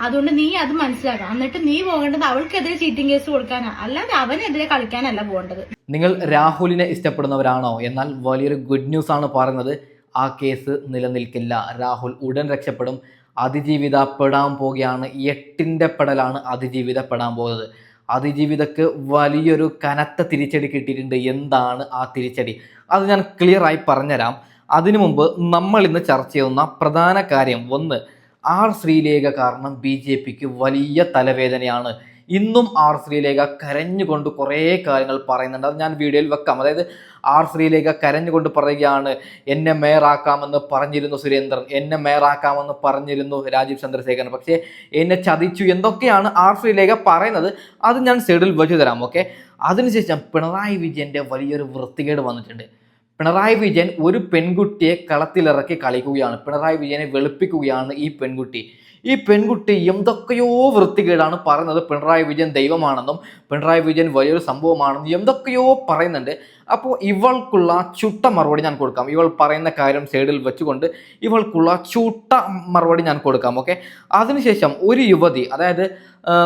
അതുകൊണ്ട് നീ അത് മനസ്സിലാക്കണം. എന്നിട്ട് നീ പോകേണ്ടത് അവൾക്കെതിരെ ചീറ്റിംഗ് കേസ് കൊടുക്കാനാ. അല്ലാതെ അവനെതിരെ കളിക്കാനല്ല പോകേണ്ടത്. നിങ്ങൾ രാഹുലിനെ ഇഷ്ടപ്പെടുന്നവരാണോ? എന്നാൽ വലിയൊരു ഗുഡ് ന്യൂസ് ആണ് പറയുന്നത്. ആ കേസ് നിലനിൽക്കില്ല. രാഹുൽ ഉടൻ രക്ഷപ്പെടും. അതിജീവിത അതിജീവിതപ്പെടാൻ പോകുകയാണ് എട്ടിന്റെ പെടലാണ് അതിജീവിതപ്പെടാൻ പോകുന്നത് അതിജീവിതക്ക് വലിയൊരു കനത്ത തിരിച്ചടി കിട്ടിയിട്ടുണ്ട്. എന്താണ് ആ തിരിച്ചടി? അത് ഞാൻ ക്ലിയറായി പറഞ്ഞുതരാം. അതിനു മുമ്പ് നമ്മൾ ഇന്ന് ചർച്ച ചെയ്യുന്ന പ്രധാന കാര്യം. ഒന്ന് ആർ ശ്രീലേഖ കാരണം ബി ജെ പിക്ക് വലിയ തലവേദനയാണ്. ഇന്നും ആർ ശ്രീലേഖ കരഞ്ഞുകൊണ്ട് കുറേ കാര്യങ്ങൾ പറയുന്നുണ്ട്. അത് ഞാൻ വീഡിയോയിൽ വെക്കാം. അതായത് ആർ ശ്രീലേഖ കരഞ്ഞുകൊണ്ട് പറയുകയാണ് എന്നെ മേയറാക്കാമെന്ന് പറഞ്ഞിരുന്നു സുരേന്ദ്രൻ. എന്നെ മേയറാക്കാമെന്ന് പറഞ്ഞിരുന്നു രാജീവ് ചന്ദ്രശേഖരൻ. പക്ഷേ എന്നെ ചതിച്ചു. എന്തൊക്കെയാണ് ആർ ശ്രീലേഖ പറയുന്നത്? അത് ഞാൻ സൈഡിൽ വെച്ചു തരാം ഓക്കെ? അതിനുശേഷം പിണറായി വിജയന്റെ വലിയൊരു വൃത്തികേട് വന്നിട്ടുണ്ട്. പിണറായി വിജയൻ ഒരു പെൺകുട്ടിയെ കളത്തിലിറക്കി കളിക്കുകയാണ്. പിണറായി വിജയനെ വെളുപ്പിക്കുകയാണ് ഈ പെൺകുട്ടി. ഈ പെൺകുട്ടി എന്തൊക്കെയോ വൃത്തികേടാണ് പറയുന്നത്. പിണറായി വിജയൻ ദൈവമാണെന്നും പിണറായി വിജയൻ വലിയൊരു സംഭവമാണെന്നും എന്തൊക്കെയോ പറയുന്നുണ്ട്. അപ്പോൾ ഇവൾക്കുള്ള ചുട്ട മറുപടി ഞാൻ കൊടുക്കാം. ഇവൾ പറയുന്ന കാര്യം സൈഡിൽ വെച്ചുകൊണ്ട് ഇവൾക്കുള്ള ചുട്ട മറുപടി ഞാൻ കൊടുക്കാം ഓക്കെ? അതിനുശേഷം ഒരു യുവതി അതായത്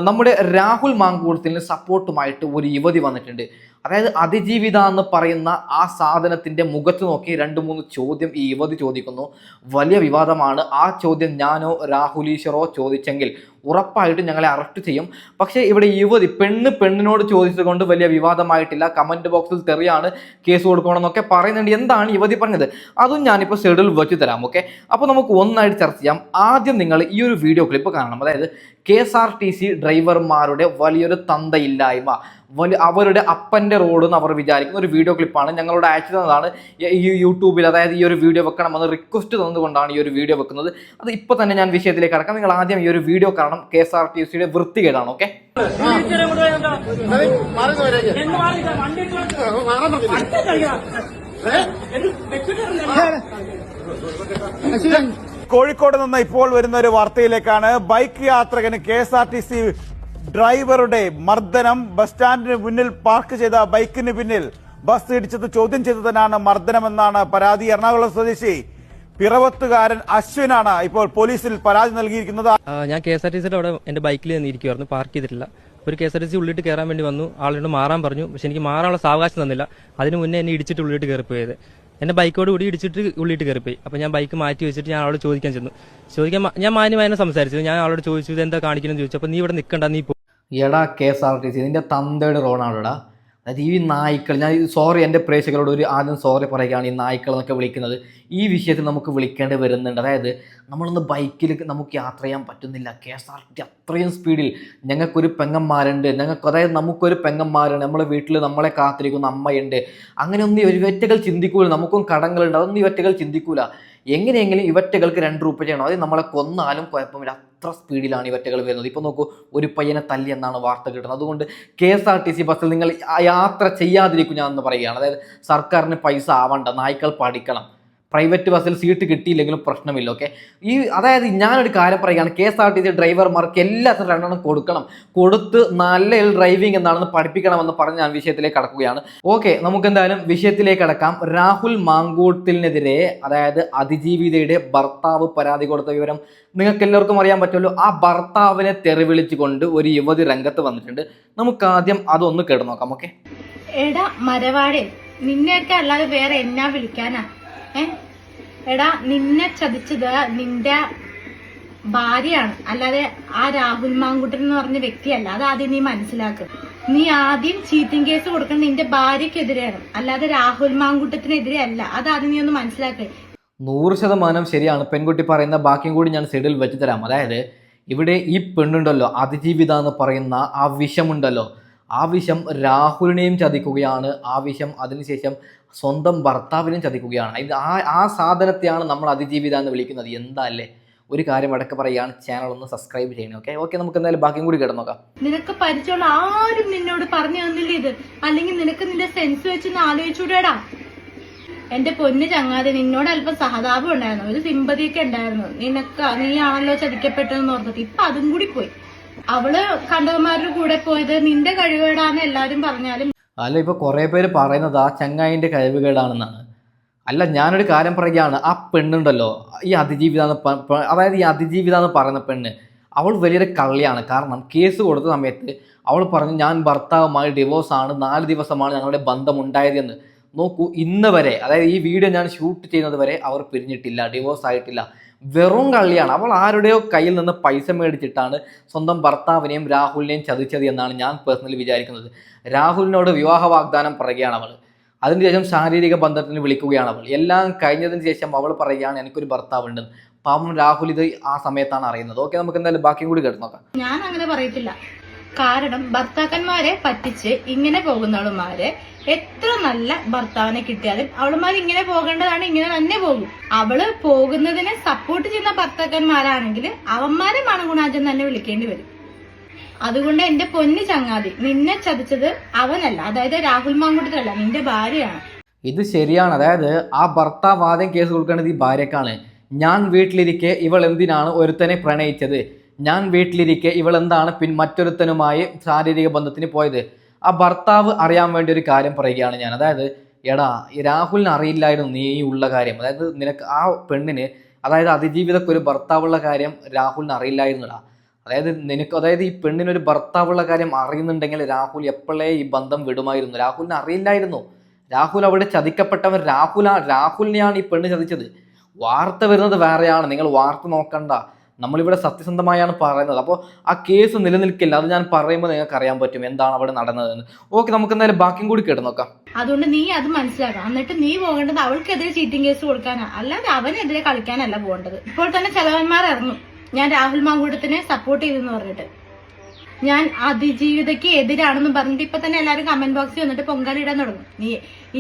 നമ്മുടെ രാഹുൽ മാങ്കൂർത്തിന് സപ്പോർട്ടുമായിട്ട് ഒരു യുവതി വന്നിട്ടുണ്ട്. അതായത് അതിജീവിത എന്ന് പറയുന്ന ആ സാധനത്തിന്റെ മുഖത്ത് നോക്കി രണ്ട് മൂന്ന് ചോദ്യം ഈ യുവതി ചോദിക്കുന്നു. വലിയ വിവാദമാണ്. ആ ചോദ്യം ഞാനോ രാഹുലീശ്വറോ ചോദിച്ചെങ്കിൽ ഉറപ്പായിട്ടും ഞങ്ങളെ അറസ്റ്റ് ചെയ്യും. പക്ഷേ ഇവിടെ യുവതി പെണ്ണ് പെണ്ണിനോട് ചോദിച്ചത് കൊണ്ട് വലിയ വിവാദമായിട്ടില്ല. കമന്റ് ബോക്സിൽ തെറിയാണ് കേസ് കൊടുക്കണമെന്നൊക്കെ പറയുന്നുണ്ട്. എന്താണ് യുവതി പറഞ്ഞത്? അതും ഞാനിപ്പോൾ ഷെഡ്യൂൾ വെച്ച് തരാം ഓക്കെ അപ്പോൾ നമുക്ക് ഒന്നായിട്ട് ചർച്ച ചെയ്യാം. ആദ്യം നിങ്ങൾ ഈ ഒരു വീഡിയോ ക്ലിപ്പ് കാണണം. അതായത് K S R T C ഡ്രൈവർമാരുടെ വലിയൊരു തന്തയില്ലായ്മ. വലിയ അവരുടെ അപ്പന്റെ റോഡ് എന്ന് അവർ വിചാരിക്കുന്ന ഒരു വീഡിയോ ക്ലിപ്പാണ് ഞങ്ങളോട് അയച്ചു തന്നതാണ്. ഈ യൂട്യൂബിൽ അതായത് ഈ ഒരു വീഡിയോ വെക്കണമെന്ന് റിക്വസ്റ്റ് തന്നുകൊണ്ടാണ് ഈ ഒരു വീഡിയോ വെക്കുന്നത്. അത് ഇപ്പോൾ തന്നെ ഞാൻ വിഷയത്തിലേക്ക് കടക്കാം. നിങ്ങൾ ആദ്യം ഈ ഒരു വീഡിയോ കാണണം കെ എസ് ആർ ടി സിയുടെ വൃത്തികേടാണ് ഓക്കെ കോഴിക്കോട് നിന്ന് ഇപ്പോൾ വരുന്ന ഒരു വാർത്തയിലേക്കാണ് bike യാത്രകന് K S R T C ഡ്രൈവറുടെ മർദ്ദനം ബസ് സ്റ്റാൻഡിന് മുന്നിൽ പാർക്ക് ചെയ്ത ബൈക്കിന് പിന്നിൽ ബസ് ഇടിച്ചത് ചോദ്യം ചെയ്തതിനാണ് മർദ്ദനമെന്നാണ് പരാതി. എറണാകുളം സ്വദേശി പിറവത്തുകാരൻ അശ്വിനാണ് ഇപ്പോൾ പോലീസിൽ പരാതി നൽകിയിരിക്കുന്നത്. ഞാൻ കെ എസ് ആർ ടി സിയുടെ അവിടെ എന്റെ ബൈക്കിൽ നിന്നിരിക്കുമായിരുന്നു പാർക്ക് ചെയ്തിട്ടില്ല. ഒരു K S R T C ഉള്ളിട്ട് കയറാൻ വേണ്ടി വന്നു. ആളിനോട് മാറാൻ പറഞ്ഞു. പക്ഷെ എനിക്ക് മാറാനുള്ള സാവകാശം തന്നില്ല. അതിന് മുന്നേ എന്നെ ഇടിച്ചിട്ട് ഉള്ളിട്ട് കയറിപ്പോയത്. എന്റെ ബൈക്കോട് കൂടി ഇടിച്ചിട്ട് ഉള്ളിട്ട് കയറിപ്പോയി. അപ്പൊ ഞാൻ ബൈക്ക് മാറ്റി വെച്ചിട്ട് ഞാൻ ആളോട് ചോദിക്കാൻ ചെന്നു. ചോദിക്കാൻ ഞാൻ മാന്യമായി സംസാരിച്ചു. ഞാൻ ആളോട് ചോദിച്ചു ഇത് എന്താ കാണിക്കണമെന്ന് ചോദിച്ചു. അപ്പൊ നീ ഇവിടെ നിൽക്കണ്ട നീ പോ എടാ K S R T C നിന്റെ തന്തയുടെ റോഡാണെടാ അതായത് ഈ നായ്ക്കൾ ഞാൻ സോറി എന്റെ പ്രേക്ഷകരോട് ഒരു ആദ്യം സോറി പറയുകയാണ് ഈ നായ്ക്കൾ എന്നൊക്കെ വിളിക്കുന്നത്. ഈ വിഷയത്തിൽ നമുക്ക് വിളിക്കേണ്ടി വരുന്നുണ്ട്. അതായത് നമ്മളൊന്ന് ബൈക്കിൽ നമുക്ക് യാത്ര ചെയ്യാൻ പറ്റുന്നില്ല. കെ എസ് ആർ ടി അത്രയും സ്പീഡിൽ ഞങ്ങൾക്കൊരു പെങ്ങന്മാരുണ്ട്. ഞങ്ങൾക്ക് അതായത് നമുക്കൊരു പെങ്ങന്മാരുണ്ട് നമ്മളെ വീട്ടിൽ നമ്മളെ കാത്തിരിക്കുന്ന അമ്മയുണ്ട്. അങ്ങനെയൊന്നും ഒരു ഇവറ്റകൾ ചിന്തിക്കൂല. നമുക്കും കടങ്ങളുണ്ട്. അതൊന്നും ഇവറ്റകൾ ചിന്തിക്കൂല. എങ്ങനെയെങ്കിലും ഇവറ്റകൾക്ക് രണ്ട് രൂപ ചെയ്യണം. അത് നമ്മളെ കൊന്നാലും കുഴപ്പമില്ല. അത്ര സ്പീഡിലാണ് ഇവറ്റകൾ വരുന്നത്. ഇപ്പോൾ നോക്കൂ ഒരു പയ്യനെ തല്ലി എന്നാണ് വാർത്ത കിട്ടുന്നത്. അതുകൊണ്ട് K S R T C ബസ്സിൽ നിങ്ങൾ യാത്ര ചെയ്യാതിരിക്കും ഞാൻ എന്ന് പറയുകയാണ്. അതായത് സർക്കാരിന് പൈസ ആവണ്ട നായ്ക്കൾ പഠിക്കണം. പ്രൈവറ്റ് ബസ്സിൽ സീറ്റ് കിട്ടിയില്ലെങ്കിലും പ്രശ്നമില്ല ഓക്കെ ഈ അതായത് ഞാനൊരു കാര്യം പറയുകയാണ് K S R T C ഡ്രൈവർമാർക്ക് എല്ലാത്തിനും രണ്ടെണ്ണം കൊടുക്കണം. കൊടുത്ത് നല്ല ഡ്രൈവിംഗ് എന്താണെന്ന് പഠിപ്പിക്കണമെന്ന് പറഞ്ഞ് ഞാൻ വിഷയത്തിലേക്ക് കടക്കുകയാണ്. ഓക്കെ നമുക്ക് എന്തായാലും വിഷയത്തിലേക്ക് കടക്കാം. രാഹുൽ മാങ്കൂട്ടിലിനെതിരെ അതായത് അതിജീവിതയുടെ ഭർത്താവ് പരാതി കൊടുത്ത വിവരം നിങ്ങൾക്ക് എല്ലാവർക്കും അറിയാൻ പറ്റുമല്ലോ. ആ ഭർത്താവിനെ തെറിവിളിച്ചുകൊണ്ട് ഒരു യുവതി രംഗത്ത് വന്നിട്ടുണ്ട്. നമുക്ക് ആദ്യം അതൊന്ന് കേട്ട് നോക്കാം ഓക്കെ എടാ മരവാടെ നിന്നെയൊക്കെ അല്ലാതെ വേറെ എന്നാ വിളിക്കാനാ? എടാ നിന്നെ ചതിച്ചത് നിന്റെ ഭാര്യയാണ്. അല്ലാതെ ആ രാഹുൽ മാങ്കുട്ടൻ എന്ന് പറഞ്ഞ വ്യക്തിയല്ല. അത് ആദ്യം നീ മനസ്സിലാക്ക്. നീ ആദ്യം ചീറ്റിംഗ് കേസ് കൊടുക്കുന്നത് നിന്റെ ഭാര്യക്കെതിരെയാണ് അല്ലാതെ രാഹുൽ മാങ്കുട്ടത്തിനെതിരെ അല്ല. അത് ആദ്യം നീ ഒന്ന് മനസ്സിലാക്ക്. നൂറ് ശതമാനം ശരിയാണ്. പെൺകുട്ടി പറയുന്ന ബാക്കിയും കൂടി ഞാൻ സൈഡിൽ വെച്ച് തരാം. അതായത് ഇവിടെ ഈ പെണ്ണുണ്ടല്ലോ അതിജീവിത എന്ന് പറയുന്ന ആ വിഷമുണ്ടല്ലോ. ആ വിഷം രാഹുലിനെയും ചതിക്കുകയാണ്. ആ വിഷം അതിനുശേഷം സ്വന്തം ഭർത്താവിനെയും ചതിക്കുകയാണ്. ഇത് ആ ആ സാധനത്തെയാണ് നമ്മൾ അതിജീവിത എന്ന് വിളിക്കുന്നത്. എന്താ അല്ലേ ഒരു കാര്യം അടക്ക പറയുകയാണ്. ചാനൽ ഒന്ന് സബ്സ്ക്രൈബ് ചെയ്യണം ഓക്കെ ഓക്കെ നമുക്ക് എന്തായാലും ബാക്കിയും കൂടി കിടന്നു നോക്കാം. നിനക്ക് പരിചയമുള്ള ആരും നിന്നോട് പറഞ്ഞു തന്നില്ല ഇത്. അല്ലെങ്കിൽ നിനക്ക് നിന്റെ സെൻസ് വെച്ചൊന്ന് ആലോചിച്ചൂടെടാ. എന്റെ പൊന്ന് ചങ്ങാതി നിന്നോട് അല്പം സഹതാപം ഉണ്ടായിരുന്നു. ഒരു സിമ്പതിയൊക്കെ ഉണ്ടായിരുന്നു. നിനക്ക് നീയാണല്ലോ ചതിക്കപ്പെട്ടതെന്ന് ഓർത്തിട്ട് ഇപ്പൊ അതും കൂടി പോയി. അവൾ കണ്ടവന്മാരുടെ കൂടെ പോയത് നിന്റെ കഴിവേടാന്ന് എല്ലാരും പറഞ്ഞാലും അല്ല ഇപ്പൊ കുറെ പേര് പറയുന്നത് ആ ചങ്ങായിന്റെ കഴിവുകേടാണെന്നാണ് അല്ല ഞാനൊരു കാര്യം പറയുകയാണ്. ആ പെണ്ണുണ്ടല്ലോ ഈ അതിജീവിത അതായത് ഈ അതിജീവിത എന്ന് പറയുന്ന പെണ്ണ് അവൾ വലിയൊരു കള്ളിയാണ്. കാരണം കേസ് കൊടുത്ത സമയത്ത് അവൾ പറഞ്ഞു ഞാൻ ഭർത്താവുമായി ഡിവോഴ്സ് ആണ്. നാല് ദിവസമാണ് ഞങ്ങളുടെ ബന്ധം ഉണ്ടായത് എന്ന് നോക്കൂ ഇന്ന് വരെ അതായത് ഈ വീഡിയോ ഞാൻ ഷൂട്ട് ചെയ്യുന്നത് വരെ അവർ പിരിഞ്ഞിട്ടില്ല ഡിവോഴ്സ് ആയിട്ടില്ല. വെറും കള്ളിയാണ്. അവൾ ആരുടെയോ കയ്യിൽ നിന്ന് പൈസ മേടിച്ചിട്ടാണ് സ്വന്തം ഭർത്താവിനെയും രാഹുലിനെയും ചതിച്ചത് എന്നാണ് ഞാൻ പേഴ്സണലി വിചാരിക്കുന്നത്. രാഹുലിനോട് വിവാഹ വാഗ്ദാനം പറയുകയാണ് അവൾ. അതിനുശേഷം ശാരീരിക ബന്ധത്തിന് വിളിക്കുകയാണ് അവൾ. എല്ലാം കഴിഞ്ഞതിന് ശേഷം അവൾ പറയുകയാണ് എനിക്കൊരു ഭർത്താവുണ്ടെന്ന് പാവം രാഹുൽ ഇത് ആ സമയത്താണ് അറിയുന്നത്. ഓക്കെ നമുക്ക് എന്തായാലും ബാക്കി കൂടി കേട്ട് നോക്കാം. ഞാൻ അങ്ങനെ പറയത്തില്ല. കാരണം ഭർത്താക്കന്മാരെ പറ്റിച്ച് ഇങ്ങനെ പോകുന്നവളുമാരെ എത്ര നല്ല ഭർത്താവിനെ കിട്ടിയാലും അവളുമാർ ഇങ്ങനെ പോകേണ്ടതാണ് ഇങ്ങനെ തന്നെ പോകും. അവൾ പോകുന്നതിനെ സപ്പോർട്ട് ചെയ്യുന്ന ഭർത്താക്കന്മാരാണെങ്കിൽ അവന്മാരെ മണഗുണാജൻ തന്നെ വിളിക്കേണ്ടി വരും. അതുകൊണ്ട് എന്റെ പൊന്നു ചങ്ങാതി നിന്നെ ചതിച്ചത് അവനല്ല അതായത് രാഹുൽ മാങ്കുട്ടിയല്ല നിന്റെ ഭാര്യയാണ്. ഇത് ശരിയാണ്. അതായത് ആ ഭർത്താവ് ആദ്യം കേസ് കൊടുക്കേണ്ടത് ഈ ഭാര്യക്കാണ്. ഞാൻ വീട്ടിലിരിക്കെ ഇവൾ എന്തിനാണ് ഒരുത്തനെ പ്രണയിച്ചത്? ഞാൻ വീട്ടിലിരിക്കെ ഇവൾ എന്താണ് പിൻ മറ്റൊരുത്തനുമായി ശാരീരിക ബന്ധത്തിന് പോയത്? ആ ഭർത്താവ് അറിയാൻ വേണ്ടി ഒരു കാര്യം പറയുകയാണ് ഞാൻ. അതായത് എടാ രാഹുലിന് അറിയില്ലായിരുന്നു നീ ഉള്ള കാര്യം. അതായത് നിനക്ക് ആ പെണ്ണിന് അതായത് അതിജീവിതക്ക് ഒരു ഭർത്താവുള്ള കാര്യം രാഹുലിന് അറിയില്ലായിരുന്നുടാ. അതായത് നിനക്ക് അതായത് ഈ പെണ്ണിന് ഒരു ഭർത്താവുള്ള കാര്യം അറിയുന്നുണ്ടെങ്കിൽ രാഹുൽ എപ്പോഴേ ഈ ബന്ധം വിടുമായിരുന്നു? രാഹുലിന് അറിയില്ലായിരുന്നു. രാഹുൽ അവിടെ ചതിക്കപ്പെട്ടവൻ രാഹുൽ രാഹുലിനെയാണ് ഈ പെണ്ണ് ചതിച്ചത്. വാർത്ത വരുന്നത് വേറെയാണ്. നിങ്ങൾ വാർത്ത നോക്കണ്ട. നമ്മളിവിടെ സത്യസന്ധമായാണ് പറയുന്നത്. അപ്പോൾ ആ കേസ് നിലനിൽക്കില്ല. അത് ഞാൻ പറയുമ്പോൾ നിങ്ങൾക്ക് അറിയാൻ പറ്റും എന്താണ് അവിടെ നടന്നതെന്ന്. ഓക്കെ നമുക്ക് എന്തായാലും ബാക്കിയും കൂടി കേട്ട് നോക്കാം. അതുകൊണ്ട് നീ അത് മനസ്സിലാക്കണം. എന്നിട്ട് നീ പോകേണ്ടത് അവൾക്കെതിരെ ചീറ്റിംഗ് കേസ് കൊടുക്കാനാ. അല്ലാതെ അവനെതിരെ കളിക്കാനല്ല പോകേണ്ടത്. ഇപ്പോൾ തന്നെ ചെലവന്മാർ ഇറങ്ങും. ഞാൻ രാഹുൽ മാങ്കൂട്ടത്തിനെ സപ്പോർട്ട് ചെയ്തെന്ന് പറഞ്ഞിട്ട്. ഞാൻ അതിജീവിതയ്ക്ക് എതിരാണെന്ന് പറഞ്ഞിട്ട് ഇപ്പൊ തന്നെ എല്ലാവരും കമന്റ് ബോക്സിൽ വന്നിട്ട് പൊങ്കാലി ഇടാൻ തുടങ്ങും. നീ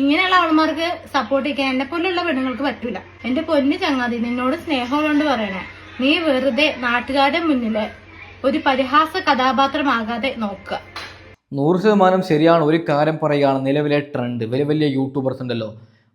ഇങ്ങനെയുള്ള ആൾമാർക്ക് സപ്പോർട്ട് ചെയ്യാൻ എന്നെ പോലുള്ള പെണ്ണുങ്ങൾക്ക് പറ്റൂല. എന്റെ പൊന്നു ചങ്ങാതി നിന്നോട് സ്നേഹമുള്ളതുകൊണ്ട് പറയണേ. നീ വെറുതെ നാട്ടുകാരുടെ മുന്നിൽ ഒരു പരിഹാസ കഥാപാത്രമാകാതെ നോക്കുക. നൂറ് ശതമാനം ശരിയാണ്. ഒരു കാര്യം പറയുകയാണ്. നിലവിലെ ട്രെൻഡ് വലിയ വലിയ യൂട്യൂബേഴ്സ് ഉണ്ടല്ലോ.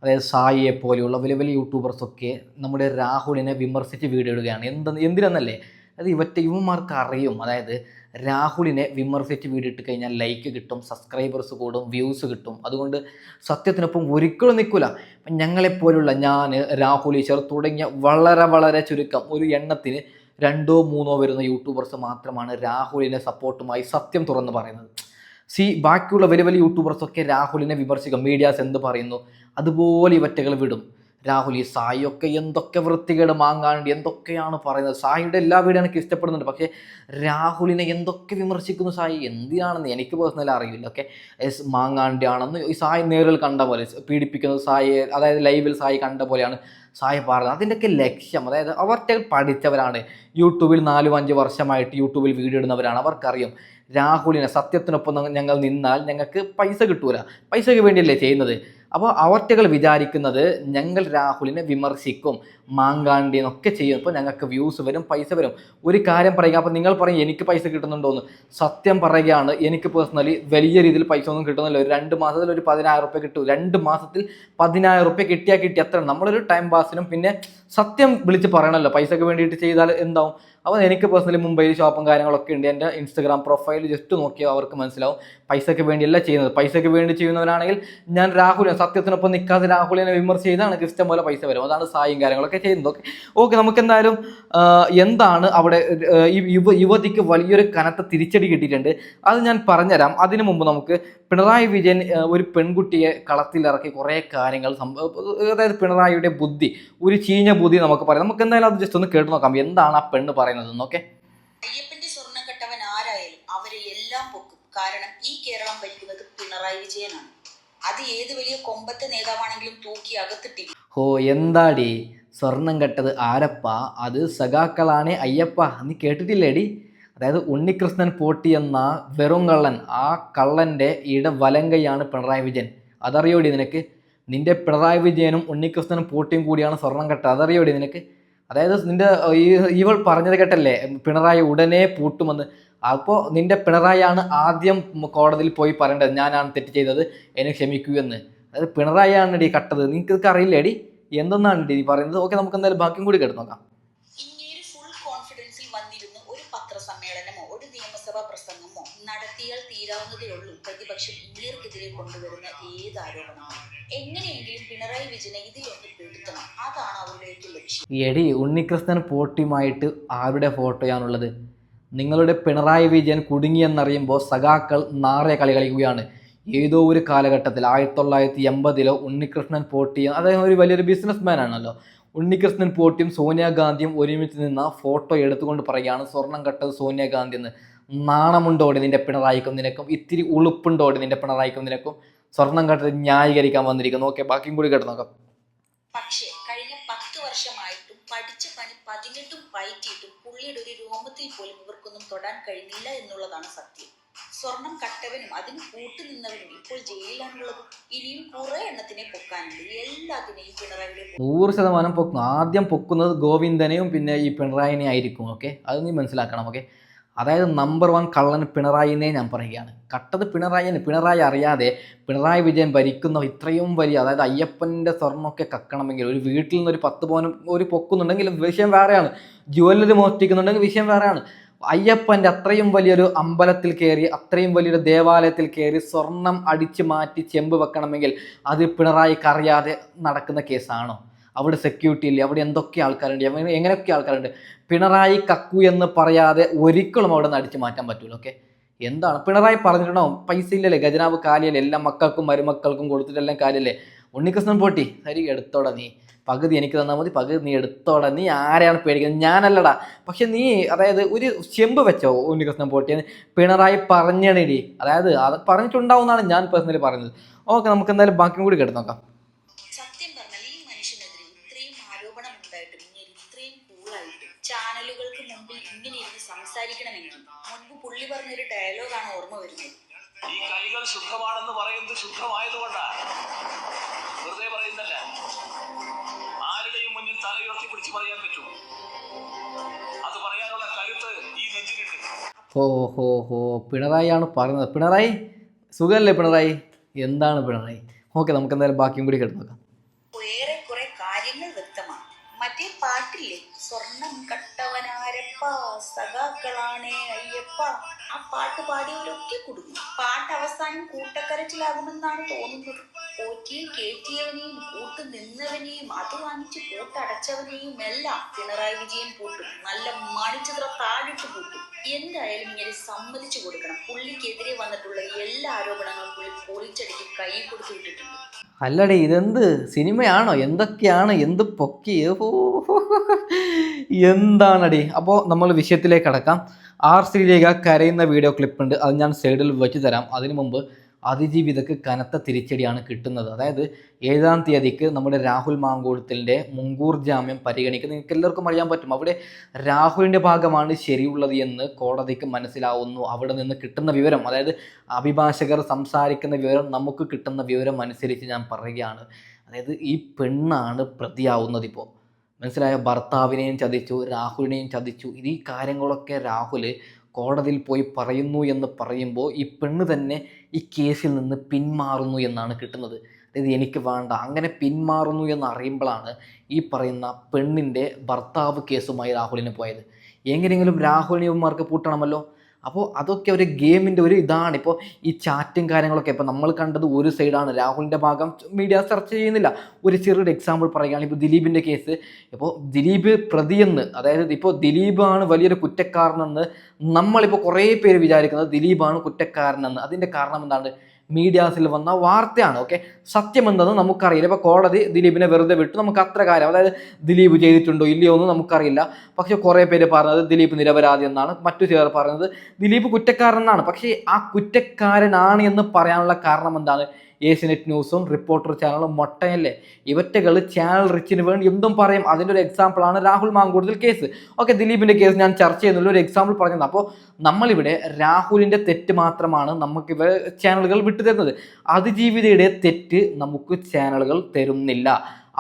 അതായത് സായിയെ പോലെയുള്ള വലിയ വലിയ യൂട്യൂബേഴ്സൊക്കെ നമ്മുടെ രാഹുലിനെ വിമർശിച്ച് വീഡിയോ ഇടുകയാണ്. എന്ത് എന്തിനെന്നല്ലേ? അത് ഇവറ്റ ഇവന്മാർക്ക് അറിയും. അതായത് രാഹുലിനെ വിമർശിച്ച് വീഡിയോ ഇട്ട് കഴിഞ്ഞാൽ ലൈക്ക് കിട്ടും സബ്സ്ക്രൈബേഴ്സ് കൂടും വ്യൂസ് കിട്ടും. അതുകൊണ്ട് സത്യത്തിനൊപ്പം ഒരിക്കലും നിൽക്കില്ല ഞങ്ങളെപ്പോലുള്ള ഞാൻ രാഹുൽ ഈശ്വർ തുടങ്ങിയ വളരെ വളരെ ചുരുക്കം ഒരു എണ്ണത്തിന് രണ്ടോ മൂന്നോ വരുന്ന യൂട്യൂബേഴ്സ് മാത്രമാണ് രാഹുലിനെ സപ്പോർട്ടുമായി സത്യം തുറന്ന് പറയുന്നത്. സി ബാക്കിയുള്ള വലിയ വലിയ യൂട്യൂബേഴ്സൊക്കെ രാഹുലിനെ വിമർശിക്കും. മീഡിയാസ് എന്ത് പറയുന്നു? അതുപോലെ ഇവറ്റകൾ വിടും. രാഹുൽ ഈ സായിയൊക്കെ എന്തൊക്കെ വൃത്തികേട് മാങ്ങാണ്ട് എന്തൊക്കെയാണ് പറയുന്നത്? സായിയുടെ എല്ലാ വീടും എനിക്ക് ഇഷ്ടപ്പെടുന്നുണ്ട്. പക്ഷേ രാഹുലിനെ എന്തൊക്കെ വിമർശിക്കുന്നു സായി? എന്തിനാണെന്ന് എനിക്ക് പേഴ്സണലി അറിയില്ല ഓക്കെ എസ് മാങ്ങാണ്ടിയാണെന്ന് ഈ സായി നേരിൽ കണ്ട പോലെ പീഡിപ്പിക്കുന്നത് സായി അതായത് ലൈവിൽ സായി കണ്ട പോലെയാണ് സായി പറയുന്നത്. അതിന്റെയൊക്കെ ലക്ഷ്യം അതായത് അവർക്ക് പഠിച്ചവരാണ്. യൂട്യൂബിൽ നാലും അഞ്ച് വർഷമായിട്ട് യൂട്യൂബിൽ വീഡിയോ ഇടുന്നവരാണ് അവർക്കറിയും. രാഹുലിനെ സത്യത്തിനൊപ്പം ഞങ്ങൾ നിന്നാൽ ഞങ്ങൾക്ക് പൈസ കിട്ടൂല. പൈസയ്ക്ക് വേണ്ടിയല്ലേ ചെയ്യുന്നത്? അപ്പോൾ അവറ്റകൾ വിചാരിക്കുന്നത് ഞങ്ങൾ രാഹുലിനെ വിമർശിക്കും മാങ്കാണ്ടി എന്നൊക്കെ ചെയ്യും. അപ്പോൾ ഞങ്ങൾക്ക് വ്യൂസ് വരും പൈസ വരും. ഒരു കാര്യം പറയുക അപ്പോൾ നിങ്ങൾ പറയും എനിക്ക് പൈസ കിട്ടുന്നുണ്ടോ എന്ന് സത്യം പറയുകയാണ് എനിക്ക് പേഴ്സണലി വലിയ രീതിയിൽ പൈസ ഒന്നും കിട്ടുന്നില്ല. ഒരു രണ്ട് മാസത്തിൽ ഒരു പതിനായിരം റുപ്യ കിട്ടും. രണ്ട് മാസത്തിൽ പതിനായിരം റുപ്യ കിട്ടിയാൽ കിട്ടി അത്ര നമ്മളൊരു ടൈം പാസിനും പിന്നെ സത്യം വിളിച്ച് പറയണമല്ലോ പൈസക്ക് വേണ്ടിയിട്ട് ചെയ്താൽ എന്താവും? അപ്പോൾ എനിക്ക് പേഴ്സണലി മുംബൈയിൽ ഷോപ്പും കാര്യങ്ങളൊക്കെ ഉണ്ട്. എന്റെ ഇൻസ്റ്റഗ്രാം പ്രൊഫൈൽ ജസ്റ്റ് നോക്കിയാൽ അവർക്ക് മനസ്സിലാവും. പൈസയ്ക്ക് വേണ്ടിയല്ല ചെയ്യുന്നത്. പൈസയ്ക്ക് വേണ്ടി ചെയ്യുന്നവരാണെങ്കിൽ ഞാൻ രാഹുലിനെ സത്യത്തിനൊപ്പം നിൽക്കാതെ രാഹുലിനെ വിമർശിച്ച് ചെയ്താണ് ക്രിസ്റ്റം പോലെ പൈസ വരും അതാണ് സായും കാര്യങ്ങളൊക്കെ ചെയ്യുന്നത്. ഓക്കെ ഓക്കെ നമുക്ക് എന്തായാലും എന്താണ് അവിടെ യുവ യുവതിക്ക് വലിയൊരു കനത്ത തിരിച്ചടി കിട്ടിയിട്ടുണ്ട്. അത് ഞാൻ പറഞ്ഞുതരാം. അതിനു മുമ്പ് നമുക്ക് പിണറായി വിജയൻ ഒരു പെൺകുട്ടിയെ കളത്തിലിറക്കി കുറേ കാര്യങ്ങൾ അതായത് പിണറായിയുടെ ബുദ്ധി ഒരു ചീഞ്ഞ ബുദ്ധി നമുക്ക് പറയാം. നമുക്ക് എന്തായാലും അത് ജസ്റ്റ് ഒന്ന് കേട്ട് നോക്കാം. എന്താണ് ആ പെണ്ണ് പറയുന്നത് എന്നൊക്കെ അയ്യപ്പന്റെ സ്വർണം കെട്ടവൻ ആരായാലും അവരെ എല്ലാം പൊക്കും കാരണം ഈ കേരളം ഭരിക്കുന്നത് പിണറായി വിജയനാണ്. അത് ഏത് വലിയ കൊമ്പത്തെ നേതാവാണെങ്കിലും തൂക്കി അകത്തിട്ടില്ല ഹോ എന്താടി? സ്വർണം കെട്ടത് ആരപ്പ? അത് സഖാക്കളാണ് അയ്യപ്പ. നീ കേട്ടിട്ടില്ലേടി? അതായത് ഉണ്ണികൃഷ്ണൻ പോട്ടി എന്ന വെറും കള്ളൻ ആ കള്ളന്റെ ഇട വലങ്കയാണ് പിണറായി വിജയൻ. അതറിയോടി നിനക്ക്? നിന്റെ പിണറായി വിജയനും ഉണ്ണികൃഷ്ണൻ പോട്ടിയും കൂടിയാണ് സ്വർണം കെട്ട. അതറിയോടി നിനക്ക്? അതായത് നിന്റെ ഇവൾ പറഞ്ഞത് കേട്ടല്ലേ? പിണറായി ഉടനെ പൂട്ടുമെന്ന്. അപ്പോൾ നിന്റെ പിണറായിയാണ് ആദ്യം കോടതിയിൽ പോയി പറയേണ്ടത്. ഞാനാണ് തെറ്റ് ചെയ്തത്. എന്നെ ക്ഷമിക്കൂ എന്ന്. അതായത് പിണറായിയാണ് ഡി കട്ടത്. നിങ്ങൾക്ക് ഇതൊക്കെ അറിയില്ലേടി? എന്തെന്നാണ് ഡി നീ പറയുന്നത്? ഓക്കെ നമുക്ക് എന്തായാലും ബാക്കിയും കൂടി കേട്ട് നോക്കാം. നടത്തിയാൽ തീരാവുന്നതേ ഉള്ളൂ. പ്രതിപക്ഷം കൊണ്ടുവരുന്ന ഏത് ആരോപണമാണ്? എങ്ങനെയെങ്കിലും പിണറായി വിജയനെ ഇതിലൊന്ന് പെടുത്തണം. അതാണ് അവരുടെ ലക്ഷ്യം എടി ഉണ്ണികൃഷ്ണൻ പോട്ടിയുമായിട്ട് ആരുടെ ഫോട്ടോയാണുള്ളത്? നിങ്ങളുടെ പിണറായി വിജയൻ കുടുങ്ങിയെന്നറിയുമ്പോൾ സഖാക്കൾ നാറിയ കളി കളിക്കുകയാണ്. ഏതോ ഒരു കാലഘട്ടത്തിൽ ആയിരത്തി തൊള്ളായിരത്തി എൺപതിലോ ഉണ്ണികൃഷ്ണൻ പോട്ടിയും അദ്ദേഹം ഒരു വലിയൊരു ബിസിനസ് മാൻ ആണല്ലോ. ഉണ്ണികൃഷ്ണൻ പോട്ടിയും സോനിയാഗാന്ധിയും ഒരുമിച്ച് നിന്ന ഫോട്ടോ എടുത്തുകൊണ്ട് പറയുകയാണ് സ്വർണം കട്ടത് സോനിയാഗാന്ധി എന്ന്. നാണമുണ്ടോടി നിന്റെ പിണറായിക്കും നിനക്കും? ഇത്തിരി ഉളുപ്പുണ്ടോടി നിന്റെ പിണറായിക്കും നിനക്കും? സ്വർണം കട്ടത് ന്യായീകരിക്കാൻ വന്നിരിക്കുന്നു. ഓക്കെ ബാക്കിയും കൂടി കേട്ട് നോക്കാം. പക്ഷേ കഴിഞ്ഞ പത്ത് വർഷമായിട്ടും പഠിച്ച പണി പതിനെട്ടും പയറ്റിയിട്ടും പുള്ളിയുടെ ഒരു രോമത്തിൽ പോലും ഇവർക്കൊന്നും തൊടാൻ കഴിഞ്ഞില്ല എന്നുള്ളതാണ് സത്യം. സ്വർണം കട്ടവനും അതിന് കൂട്ടുനിന്നവനും ഇപ്പോൾ ജയിലിലാണുള്ളത്. ഇനിയും കുറെ എണ്ണത്തിനെ പൊക്കാനുണ്ട്. എല്ലാത്തിനെയും പിണറായിയുടെ നൂറ് ശതമാനം പൊക്കും. ആദ്യം പൊക്കുന്നത് ഗോവിന്ദനെയും പിന്നെ ഈ പിണറായിനെ ആയിരിക്കും ഓക്കെ? അത് നീ മനസ്സിലാക്കണം ഓക്കെ? അതായത് നമ്പർ വൺ കള്ളൻ പിണറായിനെ ഞാൻ പറയുകയാണ്. കട്ടത് പിണറായിന് പിണറായി അറിയാതെ പിണറായി വിജയൻ ഭരിക്കുന്ന ഇത്രയും വലിയ അതായത് അയ്യപ്പന്റെ സ്വർണമൊക്കെ കക്കണമെങ്കിൽ ഒരു വീട്ടിൽ നിന്ന് ഒരു പത്ത് പോനും ഒരു പൊക്കുന്നുണ്ടെങ്കിൽ വിഷയം വേറെയാണ്. ജുവല്ലറി മോഷ്ടിക്കുന്നുണ്ടെങ്കിൽ വിഷയം വേറെയാണ്. അയ്യപ്പന്റെ അത്രയും വലിയൊരു അമ്പലത്തിൽ കയറി അത്രയും വലിയൊരു ദേവാലയത്തിൽ കയറി സ്വർണം അടിച്ച് മാറ്റി ചെമ്പ് വെക്കണമെങ്കിൽ അത് പിണറായിക്ക് അറിയാതെ നടക്കുന്ന കേസാണോ? അവിടെ സെക്യൂരിറ്റി ഇല്ല? അവിടെ എന്തൊക്കെ ആൾക്കാരുണ്ട്? എങ്ങനെ- എങ്ങനെയൊക്കെ ആൾക്കാരുണ്ട്? പിണറായി കക്കു എന്ന് പറയാതെ ഒരിക്കലും അവിടെ നിന്ന് അടിച്ചു മാറ്റാൻ പറ്റൂല ഓക്കെ എന്താണ്? പിണറായി പറഞ്ഞിട്ടുണ്ടാവും പൈസ ഇല്ലല്ലേ ഖജനാവ് കാലിയല്ലേ എല്ലാ മക്കൾക്കും മരുമക്കൾക്കും കൊടുത്തിട്ടെല്ലാം കാലിയല്ലേ? ഉണ്ണികൃഷ്ണൻ പോട്ടി ശരി എടുത്തോടാ നീ പകുതി എനിക്ക് തന്നാൽ മതി പകുതി നീ എടുത്തോടാ നീ ആരെയാണ് പേടിക്കുന്നത്? ഞാനല്ലടാ പക്ഷെ നീ അതായത് ഒരു ചെമ്പ് വെച്ചോ ഉണ്ണികൃഷ്ണൻ പോട്ടി പിണറായി പറഞ്ഞണിടി അതായത് അത് പറഞ്ഞിട്ടുണ്ടാവും എന്നാണ് ഞാൻ പേഴ്സണലി പറഞ്ഞത്. ഓക്കെ നമുക്ക് എന്തായാലും ബാക്കിയും കൂടി കേട്ട് നോക്കാം. പുള്ളി പറഞ്ഞൊരു ഡയലോഗാണ് ഓർമ്മ വരുന്നത്. ഈ കൈകൾ ശുദ്ധമാണെന്ന് പറയുന്നത് ശുദ്ധമായതുകൊണ്ടാണ് വെറുതെ പറയുന്നല്ല ആരുടെയും മുന്നിൽ തലയുയർത്തി പിടിച്ചു പറയാൻ പറ്റൂ. അത് പറയാനുള്ള കരുത്ത് ഈ നെഞ്ചിനുണ്ട്. ഹോ ഹോ ഹോ പിണറായിയാണ് പറയുന്നത് പിണറായി സുഖമല്ലേ പിണറായി? എന്താണ് പിണറായി? ഓക്കെ നമുക്ക് എന്തായാലും ബാക്കിയും കൂടി കേട്ട് നോക്കാം. ഏറെ കുറെ കാര്യങ്ങൾ വ്യക്തമാണ്. മറ്റേ പാട്ടില്ലേ സ്വർണം സഖാക്കളാണേ അയ്യപ്പ. ആ പാട്ട് പാടിയവരൊക്കെ കുടുങ്ങി. പാട്ട് അവസാനം കൂട്ടക്കരച്ചിലാകുമെന്നാണ് തോന്നുന്നത്. പോറ്റിയെ കേറ്റിയവനെയും കൂട്ട് നിന്നവനെയും അത് വാങ്ങിച്ച് കൂട്ടടച്ചവനെയും എല്ലാം പിണറായി വിജയൻ പൂട്ടും. നല്ല മണിച്ചിത്ര താഴിട്ട് പൂട്ടും. എന്തായാലും ഇങ്ങനെ സമ്മതിച്ചു കൊടുക്കണം. പുള്ളിക്കെതിരെ വന്നിട്ടുള്ള എല്ലാ ആരോപണങ്ങളും പുള്ളി പൊളിച്ചടിക്ക് കൈ കൊടുത്തു വിട്ടിട്ടുണ്ട്. അല്ലടേ ഇതെന്ത് സിനിമയാണോ? എന്തൊക്കെയാണ്? എന്ത് പൊക്കി. എന്താണടി? അപ്പോൾ നമ്മൾ വിഷയത്തിലേക്ക് കടക്കാം. ആർ ശ്രീലേഖ കരയുന്ന വീഡിയോ ക്ലിപ്പ് ഉണ്ട് അത് ഞാൻ സൈഡിൽ വെച്ച് തരാം. അതിനു മുമ്പ് അതിജീവിതക്ക് കനത്ത തിരിച്ചടിയാണ് കിട്ടുന്നത്. അതായത് ഏഴാം തീയതിക്ക് നമ്മുടെ രാഹുൽ മാങ്കൂടത്തിന്റെ മുങ്കൂർ ജാമ്യം പരിഗണിക്കുക നിങ്ങൾക്ക് എല്ലാവർക്കും അറിയാൻ പറ്റും. അവിടെ രാഹുലിന്റെ ഭാഗമാണ് ശരിയുള്ളത് എന്ന് കോടതിക്ക് മനസ്സിലാവുന്നു. അവിടെ നിന്ന് കിട്ടുന്ന വിവരം അതായത് അഭിഭാഷകർ സംസാരിക്കുന്ന വിവരം നമുക്ക് കിട്ടുന്ന വിവരം അനുസരിച്ച് ഞാൻ പറയുകയാണ്. അതായത് ഈ പെണ്ണാണ് പ്രതിയാവുന്നത് ഇപ്പോൾ. മനസ്സിലായ? ഭർത്താവിനെയും ചതിച്ചു രാഹുലിനെയും ചതിച്ചു. ഈ കാര്യങ്ങളൊക്കെ രാഹുൽ കോടതിയിൽ പോയി പറയുന്നു എന്ന് പറയുമ്പോൾ ഈ പെണ്ണ് തന്നെ ഈ കേസിൽ നിന്ന് പിന്മാറുന്നു എന്നാണ് കിട്ടുന്നത്. അതായത് എനിക്ക് വേണ്ട. അങ്ങനെ പിന്മാറുന്നു എന്ന് അറിയുമ്പോഴാണ് ഈ പറയുന്ന പെണ്ണിന്റെ ഭർത്താവ് കേസുമായി രാഹുലിന് പോയത്. എങ്ങനെയെങ്കിലും രാഹുലിനെ ഇവന്മാർക്ക് പൂട്ടണമല്ലോ? അപ്പോൾ അതൊക്കെ ഒരു ഗെയിമിന്റെ ഒരു ഇതാണ്. ഇപ്പോൾ ഈ ചാറ്റും കാര്യങ്ങളൊക്കെ ഇപ്പോൾ നമ്മൾ കണ്ടത് ഒരു സൈഡാണ്. രാഹുലിന്റെ ഭാഗം മീഡിയ സെർച്ച് ചെയ്യുന്നില്ല. ഒരു ചെറിയൊരു എക്സാമ്പിൾ പറയുകയാണെങ്കിൽ ഇപ്പോൾ ദിലീപിന്റെ കേസ് ഇപ്പോൾ ദിലീപ് പ്രതിയെന്ന് അതായത് ഇപ്പോൾ ദിലീപാണ് വലിയൊരു കുറ്റക്കാരനെന്ന് നമ്മളിപ്പോൾ കുറേ പേര് വിചാരിക്കുന്നത് ദിലീപാണ് കുറ്റക്കാരനെന്ന്. അതിന്റെ കാരണം എന്താണ്? മീഡിയാസിൽ വന്ന വാർത്തയാണ് ഓക്കെ സത്യം എന്തെന്ന് നമുക്കറിയില്ല. ഇപ്പോൾ കോടതി ദിലീപിനെ വെറുതെ വിട്ടു. നമുക്ക് അത്ര കാര്യം അതായത് ദിലീപ് ചെയ്തിട്ടുണ്ടോ ഇല്ലയോ എന്ന് നമുക്കറിയില്ല. പക്ഷേ കുറേ പേര് പറഞ്ഞത് ദിലീപ് നിരപരാധി എന്നാണ്. മറ്റു ചിലർ പറഞ്ഞത് ദിലീപ് കുറ്റക്കാരനാണ് പക്ഷേ ആ കുറ്റക്കാരനാണ് എന്ന് പറയാനുള്ള കാരണം എന്താണ്? ഏഷ്യനെറ്റ് ന്യൂസും റിപ്പോർട്ടർ ചാനലും മൊട്ടയല്ലേ? ഇവറ്റകൾ ചാനൽ റിച്ചിന് വേണ്ടി എന്തും പറയും. അതിന്റെ ഒരു എക്സാമ്പിളാണ് രാഹുൽ മാങ്കൂടുതൽ കേസ് ഓക്കെ ദിലീപിന്റെ കേസ് ഞാൻ ചർച്ച ചെയ്യുന്നുള്ള ഒരു എക്സാമ്പിൾ പറഞ്ഞത് അപ്പോൾ നമ്മളിവിടെ രാഹുലിന്റെ തെറ്റ് മാത്രമാണ് നമുക്ക് ഇവ ചാനലുകൾ വിട്ടുതരുന്നത് അതിജീവിതയുടെ തെറ്റ് നമുക്ക് ചാനലുകൾ തരുന്നില്ല.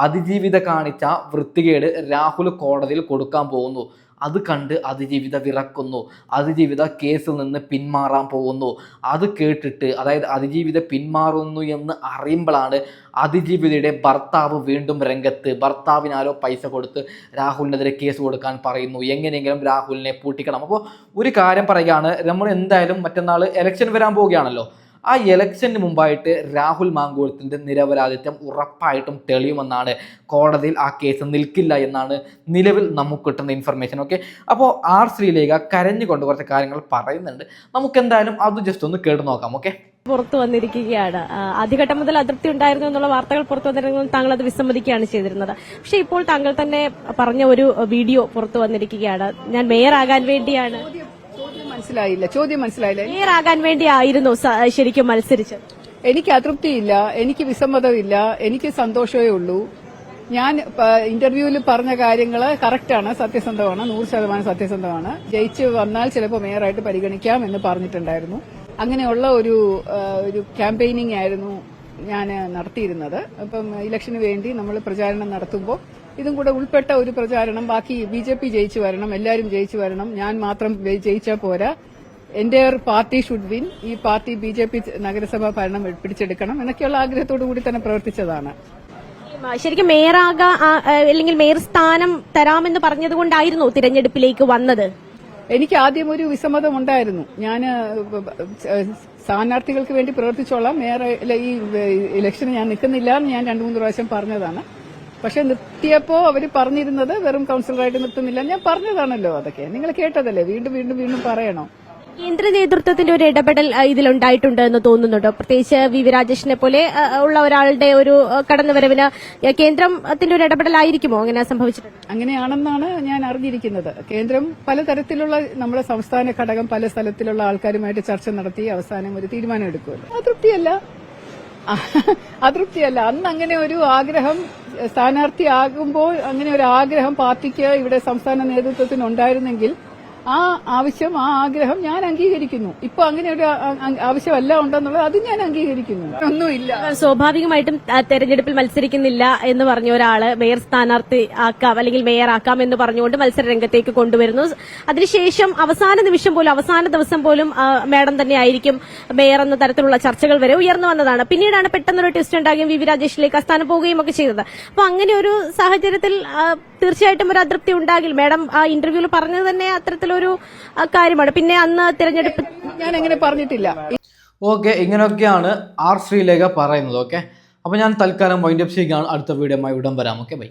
അതിജീവിത കാണിച്ച വൃത്തികേട് രാഹുൽ കോടതിയിൽ കൊടുക്കാൻ പോകുന്നു. അത് കണ്ട് അതിജീവിത വിറക്കുന്നു. അതിജീവിത കേസിൽ നിന്ന് പിന്മാറാൻ പോകുന്നു. അത് കേട്ടിട്ട് അതായത് അതിജീവിത പിന്മാറുന്നു എന്ന് അറിയുമ്പോഴാണ് അതിജീവിതയുടെ ഭർത്താവ് വീണ്ടും രംഗത്ത് ഭർത്താവിനാരോ പൈസ കൊടുത്ത് രാഹുലിനെതിരെ കേസ് കൊടുക്കാൻ പറയുന്നു. എങ്ങനെയെങ്കിലും രാഹുലിനെ പൂട്ടിക്കണം. അപ്പോൾ ഒരു കാര്യം പറയുകയാണ് നമ്മൾ എന്തായാലും മറ്റന്നാൾ എലക്ഷൻ വരാൻ പോവുകയാണല്ലോ. ആ ഇലക്ഷന് മുമ്പായിട്ട് രാഹുൽ മാങ്കൂളത്തിന്റെ നിരപരാധിത്വം ഉറപ്പായിട്ടും തെളിയുമെന്നാണ് കോടതിയിൽ ആ കേസ് നിൽക്കില്ല എന്നാണ് നിലവിൽ നമുക്ക് കിട്ടുന്ന ഇൻഫർമേഷൻ ഓക്കെ അപ്പോൾ ആർ ശ്രീലേഖ കരഞ്ഞുകൊണ്ട് കുറച്ച് കാര്യങ്ങൾ പറയുന്നുണ്ട്. നമുക്ക് എന്തായാലും അത് ജസ്റ്റ് ഒന്ന് കേട്ടു നോക്കാം. ഓക്കെ പുറത്തു വന്നിരിക്കുകയാണ്. ആദ്യഘട്ടം മുതൽ അതൃപ്തി ഉണ്ടായിരുന്നു എന്നുള്ള വാർത്തകൾ പുറത്തു വന്നിരുന്നു താങ്കൾ അത് വിസമ്മതിക്കുകയാണ് ചെയ്തിരുന്നത്. പക്ഷെ ഇപ്പോൾ താങ്കൾ തന്നെ പറഞ്ഞ ഒരു വീഡിയോ പുറത്തു വന്നിരിക്കുകയാണ്. ഞാൻ മേയർ ആകാൻ വേണ്ടിയാണ്. മനസ്സിലായില്ല. ചോദ്യം മനസ്സിലായില്ല. ക്ലിയറാകാൻ വേണ്ടിയായിരുന്നു ശരിക്കും മത്സരിച്ചത്. എനിക്ക് അതൃപ്തിയില്ല. എനിക്ക് വിസമ്മതമില്ല. എനിക്ക് സന്തോഷമേ ഉള്ളൂ. ഞാൻ ഇന്റർവ്യൂവിൽ പറഞ്ഞ കാര്യങ്ങൾ കറക്റ്റാണ് സത്യസന്ധമാണ് നൂറ് ശതമാനം സത്യസന്ധമാണ്. ജയിച്ച് വന്നാൽ ചിലപ്പോൾ മേയറായിട്ട് പരിഗണിക്കാം എന്ന് പറഞ്ഞിട്ടുണ്ടായിരുന്നു. അങ്ങനെയുള്ള ഒരു ഒരു ക്യാമ്പയിനിങ് ആയിരുന്നു ഞാൻ നടത്തിയിരുന്നത്. അപ്പം ഇലക്ഷന് വേണ്ടി നമ്മൾ പ്രചാരണം നടത്തുമ്പോൾ ഇതും കൂടെ ഉൾപ്പെട്ട ഒരു പ്രചാരണം. ബാക്കി ബി ജെ പി ജയിച്ചു വരണം. എല്ലാവരും ജയിച്ചു വരണം. ഞാൻ മാത്രം ജയിച്ചാൽ പോരാ. എന്റെ പാർട്ടി ഷുഡ് വിൻ ഈ പാർട്ടി ബി ജെ പി നഗരസഭാ ഭരണം പിടിച്ചെടുക്കണം എന്നൊക്കെയുള്ള ആഗ്രഹത്തോടു കൂടി തന്നെ പ്രവർത്തിച്ചതാണ്. ശരിക്കും ആ, അല്ലെങ്കിൽ മേയർ സ്ഥാനം തരാമെന്ന് പറഞ്ഞതുകൊണ്ടായിരുന്നു തിരഞ്ഞെടുപ്പിലേക്ക് വന്നത്? എനിക്ക് ആദ്യം ഒരു വിസമ്മതം ഉണ്ടായിരുന്നു. ഞാൻ സ്ഥാനാർത്ഥികൾക്ക് വേണ്ടി പ്രവർത്തിച്ചോളാം. മേയർ ഈ ഇലക്ഷന് ഞാൻ നിൽക്കുന്നില്ല എന്ന് ഞാൻ രണ്ടു മൂന്ന് പ്രാവശ്യം പറഞ്ഞതാണ്. പക്ഷെ നിർത്തിയപ്പോ അവർ പറഞ്ഞിരുന്നത് വെറും കൗൺസിലറായിട്ട് നിർത്തുന്നില്ല. ഞാൻ പറഞ്ഞതാണല്ലോ അതൊക്കെ. നിങ്ങൾ കേട്ടതല്ലേ? വീണ്ടും വീണ്ടും വീണ്ടും പറയണോ? കേന്ദ്ര നേതൃത്വത്തിന്റെ ഒരു ഇടപെടൽ ഇതിലുണ്ടായിട്ടുണ്ട് എന്ന് തോന്നുന്നുണ്ടോ? പ്രത്യേകിച്ച് വി വി രാജേഷിനെ പോലെ ഉള്ള ഒരാളുടെ ഒരു കടന്നുവരവിന് കേന്ദ്രത്തിന്റെ ഒരു ഇടപെടലായിരിക്കുമോ? അങ്ങനെ സംഭവിച്ചിട്ടുണ്ട്. അങ്ങനെയാണെന്നാണ് ഞാൻ അറിഞ്ഞിരിക്കുന്നത്. കേന്ദ്രം പലതരത്തിലുള്ള നമ്മുടെ സംസ്ഥാന ഘടകം പല സ്ഥലത്തിലുള്ള ആൾക്കാരുമായിട്ട് ചർച്ച നടത്തി അവസാനം ഒരു തീരുമാനം എടുക്കുമല്ലോ. അതൃപ്തിയല്ല. അതൃപ്തിയല്ല. അന്ന് അങ്ങനെ ഒരു ആഗ്രഹം സ്ഥാനാർത്ഥിയാകുമ്പോൾ അങ്ങനെ ഒരു ആഗ്രഹം പാർട്ടിക്ക് ഇവിടെ സംസ്ഥാന നേതൃത്വത്തിന് ഉണ്ടായിരുന്നെങ്കിൽ ആ ആവശ്യം ആ ആഗ്രഹം ഞാൻ അംഗീകരിക്കുന്നു. ഇപ്പൊ അങ്ങനെ ഒരു ആവശ്യമല്ല ഉണ്ടെന്നുള്ളത് അത് ഞാൻ അംഗീകരിക്കുന്നു. ഒന്നുമില്ല. സ്വാഭാവികമായിട്ടും തെരഞ്ഞെടുപ്പിൽ മത്സരിക്കുന്നില്ല എന്ന് പറഞ്ഞ ഒരാൾ മേയർ സ്ഥാനാർത്ഥി ആക്കാം അല്ലെങ്കിൽ മേയർ ആക്കാം എന്ന് പറഞ്ഞുകൊണ്ട് മത്സര രംഗത്തേക്ക് കൊണ്ടുവരുന്നു. അതിനുശേഷം അവസാന നിമിഷം പോലും അവസാന ദിവസം പോലും മാഡം തന്നെ ആയിരിക്കും മേയർ എന്ന തരത്തിലുള്ള ചർച്ചകൾ വരെ ഉയർന്നു വന്നതാണ്. പിന്നീടാണ് പെട്ടെന്നൊരു ട്വിസ്റ്റ് ഉണ്ടാകുകയും വി. വി രാജേഷിലേക്ക് അസ്ഥാനം സ്ഥാനം പോവുകയും ഒക്കെ ചെയ്തത്. അപ്പൊ അങ്ങനെ ഒരു സാഹചര്യത്തിൽ തീർച്ചയായിട്ടും ഒരു അതൃപ്തി ഉണ്ടാകില്ല. മേഡം ആ ഇന്റർവ്യൂവിൽ പറഞ്ഞത് തന്നെ അത്തരത്തിലൊരു ആ, കാര്യമാണ്. പിന്നെ അന്ന് തിരഞ്ഞെടുപ്പ് ഞാൻ അങ്ങനെ പറഞ്ഞിട്ടില്ല. ഓക്കെ ഇങ്ങനെയൊക്കെയാണ് ആർ ശ്രീലേഖ പറയുന്നത് ഓക്കെ? അപ്പോൾ ഞാൻ തൽക്കാലം വൈൻഡപ്പ് ചെയ്യുകയാണ്. അടുത്ത വീഡിയോ ഉടൻ വരാം. Okay bye.